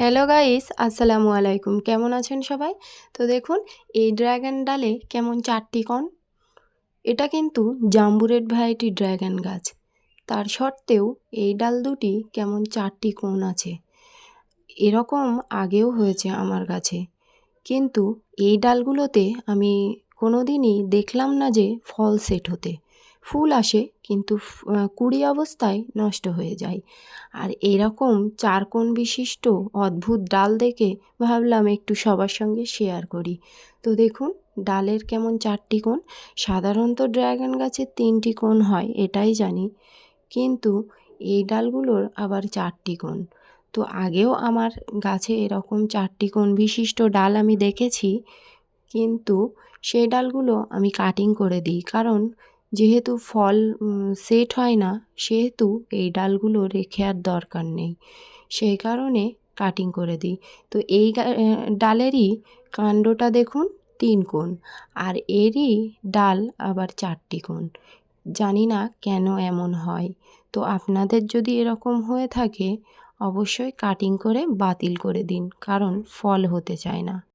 Hello guys আসসালামু আলাইকুম কেমন আছেন সবাই? তো দেখুন, এই ড্র্যাগন ডালে কেমন চারটি কণ? এটা কিন্তু জাম্বুরেট ভ্যারাইটি ড্র্যাগন গাছ। তার সত্ত্বেও এই ডাল দুটি কেমন চারটি কোণ আছে? এরকম আগেও হয়েছে আমার কাছে কিন্তু এই ডালগুলোতে আমি কোনো দিনই দেখলাম না যে ফল সেট হতে। ফুল আসে, কিন্তু কুড়ি অবস্থায় নষ্ট হয়ে যায়। আর এরকম চার কোণ বিশিষ্ট অদ্ভুত ডাল দেখে ভাবলাম একটু সবার সঙ্গে শেয়ার করি। তো দেখুন, ডালের কেমন চারটি কোণ? সাধারণত ড্র্যাগন গাছের তিনটি কোণ হয়, এটাই জানি। কিন্তু এই ডালগুলোর আবার চারটি কোণ। তো আগেও আমার গাছে এরকম চারটি কোণ বিশিষ্ট ডাল আমি দেখেছি, কিন্তু সেই ডালগুলো আমি কাটিং করে দিই। কারণ যেহেতু ফল সেট হয় না, সেহেতু এই ডালগুলো রেখে আর দরকার নেই। সেই কারণে কাটিং করে দিই। তো এই ডালেরই কাণ্ডটা দেখুন, তিন কোণ। আর এরই ডাল আবার চারটি কোণ। জানি না কেন এমন হয়। তো আপনাদের যদি এরকম হয়ে থাকে, অবশ্যই কাটিং করে বাতিল করে দিন, কারণ ফল হতে চায় না।